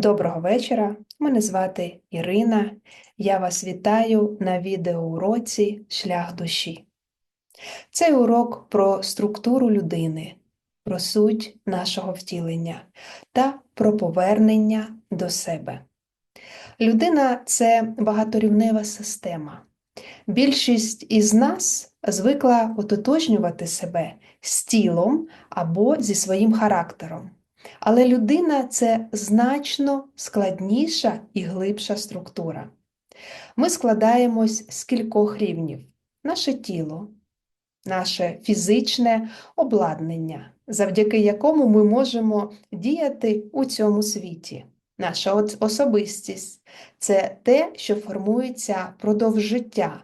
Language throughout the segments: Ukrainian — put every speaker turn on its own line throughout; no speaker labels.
Доброго вечора, мене звати Ірина. Я вас вітаю на відеоуроці Шлях душі. Цей урок про структуру людини, про суть нашого втілення та про повернення до себе. Людина це багаторівнева система. Більшість із нас звикла ототожнювати себе з тілом або зі своїм характером. Але людина це значно складніша і глибша структура. Ми складаємось з кількох рівнів: наше тіло, наше фізичне обладнання, завдяки якому ми можемо діяти у цьому світі. Наша особистість це те, що формується продовж життя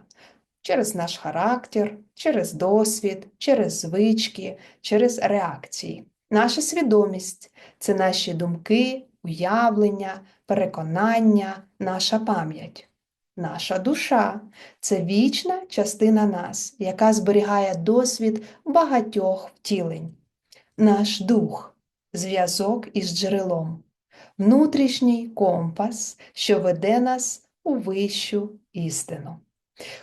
через наш характер, через досвід, через звички, через реакції. Наша свідомість це наші думки, уявлення, переконання, наша пам'ять. Наша душа це вічна частина нас, яка зберігає досвід багатьох втілень. Наш дух зв'язок із джерелом, внутрішній компас, що веде нас у вищу істину.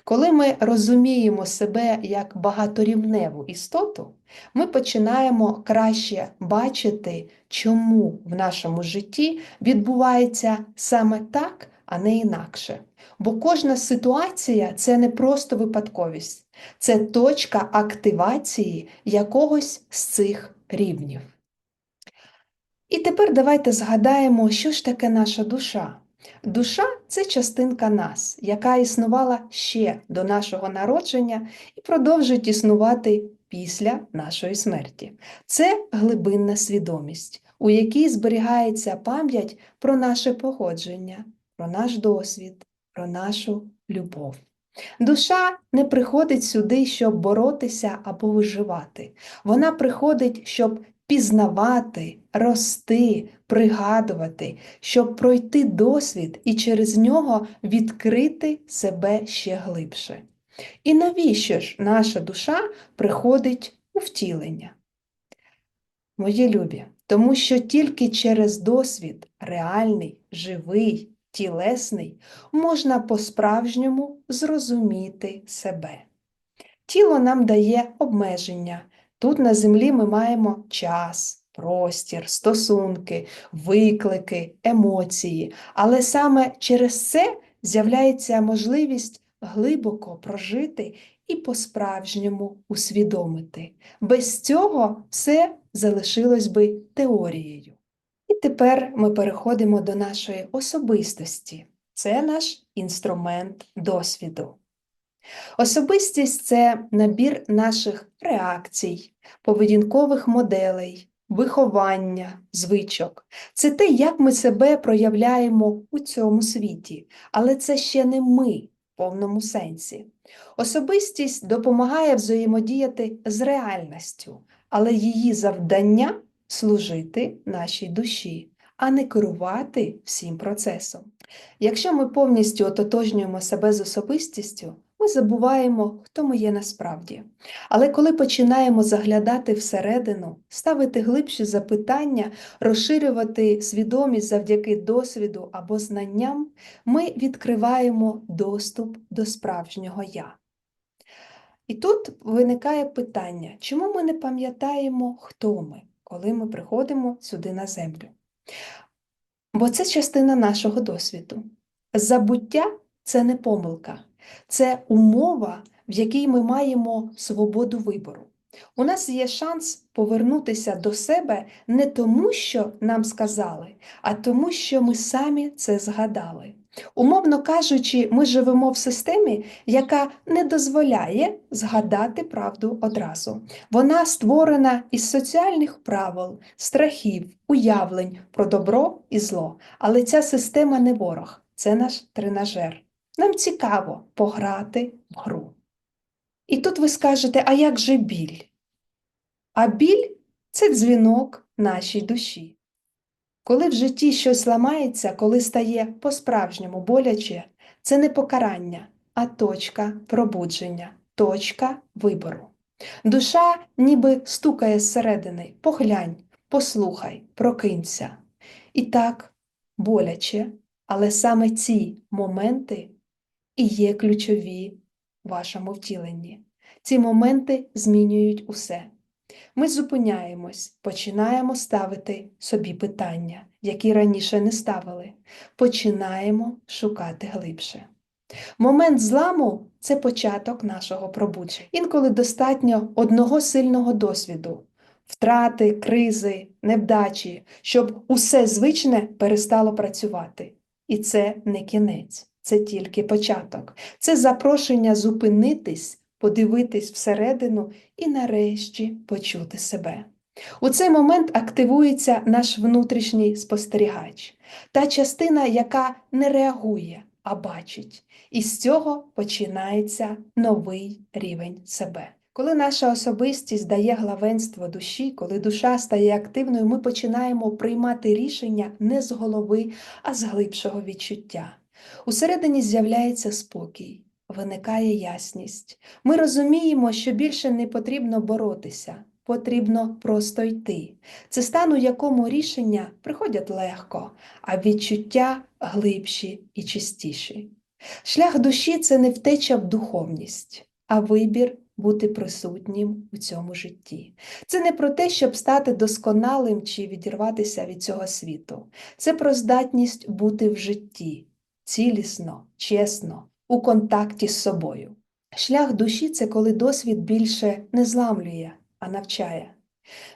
Коли ми розуміємо себе як багаторівневу істоту, ми починаємо краще бачити, чому в нашому житті відбувається саме так, а не інакше. Бо кожна ситуація це не просто випадковість, це точка активації якогось з цих рівнів. І тепер давайте згадаємо, що ж таке наша душа. Душа це частинка нас, яка існувала ще до нашого народження і продовжить існувати після нашої смерті. Це глибинна свідомість, у якій зберігається пам'ять про наше походження, про наш досвід, про нашу любов. Душа не приходить сюди, щоб боротися або виживати. Вона приходить, щоб пізнавати, рости, пригадувати, щоб пройти досвід і через нього відкрити себе ще глибше. І навіщо ж наша душа приходить у втілення? Мої любі, тому що тільки через досвід реальний, живий, тілесний можна по-справжньому зрозуміти себе. Тіло нам дає обмеження, Тут на землі ми маємо час, простір, стосунки, виклики, емоції, але саме через це з'являється можливість глибоко прожити і по-справжньому усвідомити. Без цього все залишилось би теорією. І тепер ми переходимо до нашої особистості. Це наш інструмент досвіду. Особистість це набір наших реакцій, поведінкових моделей, виховання, звичок. Це те, як ми себе проявляємо у цьому світі, але це ще не ми в повному сенсі. Особистість допомагає взаємодіяти з реальністю, але її завдання служити нашій душі. А не керувати всім процесом. Якщо ми повністю ототожнюємо себе з особистістю, ми забуваємо, хто ми є насправді. Але коли починаємо заглядати всередину, ставити глибші запитання, розширювати свідомість завдяки досвіду або знанням, ми відкриваємо доступ до справжнього я. І тут виникає питання, чому ми не пам'ятаємо, хто ми, коли ми приходимо сюди на землю? Бо це частина нашого досвіду. Забуття це не помилка. Це умова, в якій ми маємо свободу вибору. У нас є шанс повернутися до себе не тому, що нам сказали, а тому, що ми самі це згадали. Умовно кажучи, ми живемо в системі, яка не дозволяє згадати правду одразу. Вона створена із соціальних правил, страхів, уявлень про добро і зло. Але ця система не ворог, це наш тренажер. Нам цікаво пограти в гру. І тут ви скажете, а як же біль? А біль це дзвінок нашій душі. Коли в житті щось ламається, коли стає по-справжньому боляче, це не покарання, а точка пробудження. точка вибору. Душа ніби стукає зсередини, поглянь, послухай, прокинься. І так боляче, але саме ці моменти і є ключові в вашому втіленні. Ці моменти змінюють усе. Ми зупиняємось, починаємо ставити собі питання, які раніше не ставили. Починаємо шукати глибше. Момент зламу це початок нашого пробудження. Інколи достатньо одного сильного досвіду, втрати, кризи, невдачі, щоб усе звичне перестало працювати. І це не кінець, це тільки початок. Це запрошення зупинитись, подивитись всередину і нарешті почути себе. У цей момент активується наш внутрішній спостерігач, та частина, яка не реагує, а бачить. І з цього починається новий рівень себе. Коли наша особистість дає главенство душі, коли душа стає активною, ми починаємо приймати рішення не з голови, а з глибшого відчуття. Усередині з'являється спокій, виникає ясність. Ми розуміємо, що більше не потрібно боротися, потрібно просто йти. Це стан, у якому рішення приходять легко, а відчуття глибші і чистіші. Шлях душі це не втеча в духовність, а вибір бути присутнім у цьому житті. Це не про те, щоб стати досконалим чи відірватися від цього світу. Це про здатність бути в житті цілісно, чесно, у контакті з собою. Шлях душі це коли досвід більше не зламлює, а навчає.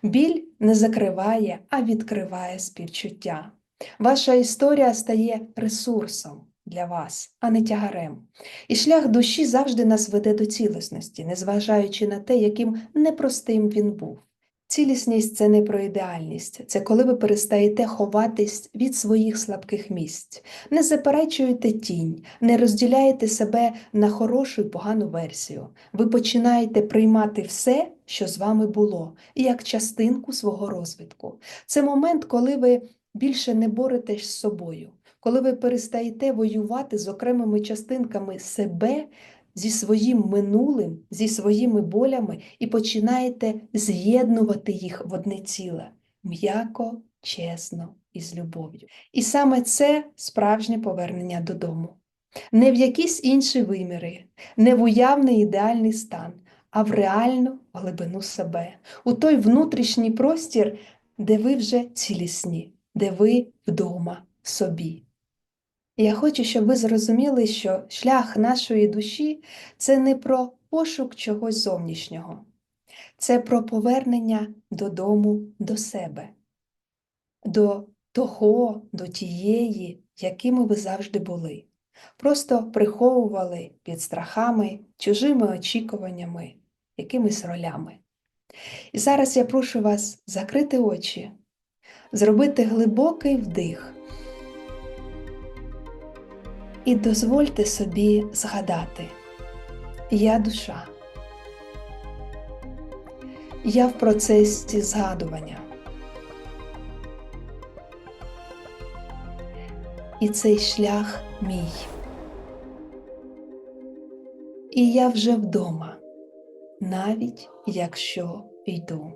Біль не закриває, а відкриває співчуття. Ваша історія стає ресурсом для вас, а не тягарем. І шлях душі завжди нас веде до цілісності, незважаючи на те, яким непростим він був. Цілісність це не про ідеальність, це коли ви перестаєте ховатись від своїх слабких місць, не заперечуєте тінь, не розділяєте себе на хорошу і погану версію. Ви починаєте приймати все, що з вами було, як частинку свого розвитку. Це момент, коли ви більше не боретесь з собою, коли ви перестаєте воювати з окремими частинками себе зі своїм минулим, зі своїми болями і починаєте з'єднувати їх в одне ціле м'яко, чесно і з любов'ю. І саме це справжнє повернення додому. Не в якісь інші виміри, не в уявний ідеальний стан, а в реальну глибину себе, у той внутрішній простір, де ви вже цілісні, де ви вдома в собі. Я хочу, щоб ви зрозуміли, що шлях нашої душі це не про пошук чогось зовнішнього, це про повернення додому до себе, до того, до тієї, якими ви завжди були. Просто приховували під страхами, чужими очікуваннями, якимись ролями. І зараз я прошу вас закрити очі, зробити глибокий вдих. І дозвольте собі згадати, я душа. Я в процесі згадування. І цей шлях мій. І я вже вдома, навіть якщо йду.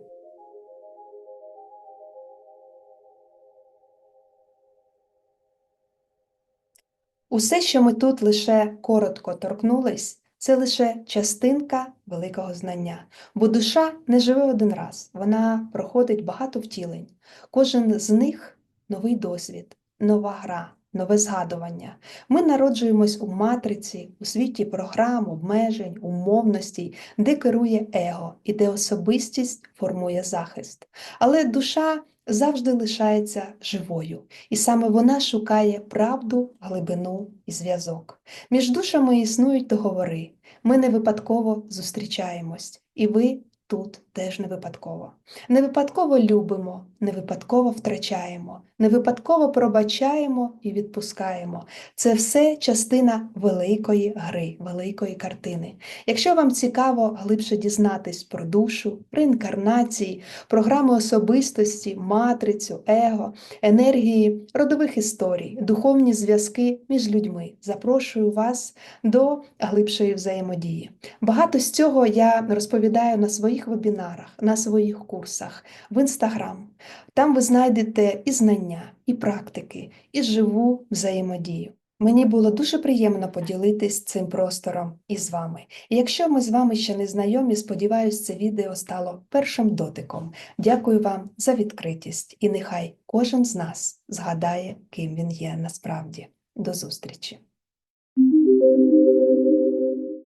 Усе, що ми тут лише коротко торкнулись, це лише частинка великого знання, бо душа не живе один раз, вона проходить багато втілень. Кожен з них новий досвід, нова гра, нове згадування. Ми народжуємось у матриці, у світі програм, обмежень, умовностей, де керує его і де особистість формує захист. Але душа завжди лишається живою, і саме вона шукає правду, глибину і зв'язок. Між душами існують договори. Ми не випадково зустрічаємось, і ви тут теж не випадково. Не випадково любимо, не випадково втрачаємо, не випадково пробачаємо і відпускаємо. Це все частина великої гри, великої картини. Якщо вам цікаво глибше дізнатись про душу, реінкарнації, програми особистості, матрицю, его, енергії родових історій, духовні зв'язки між людьми, запрошую вас до глибшої взаємодії. Багато з цього я розповідаю на своїх вебінарах, на своїх курсах, в інстаграм. Там ви знайдете і знання, і практики, і живу взаємодію. Мені було дуже приємно поділитись цим простором із вами. І якщо ми з вами ще не знайомі, сподіваюсь, це відео стало першим дотиком. Дякую вам за відкритість, і нехай кожен з нас згадає, ким він є насправді. До зустрічі!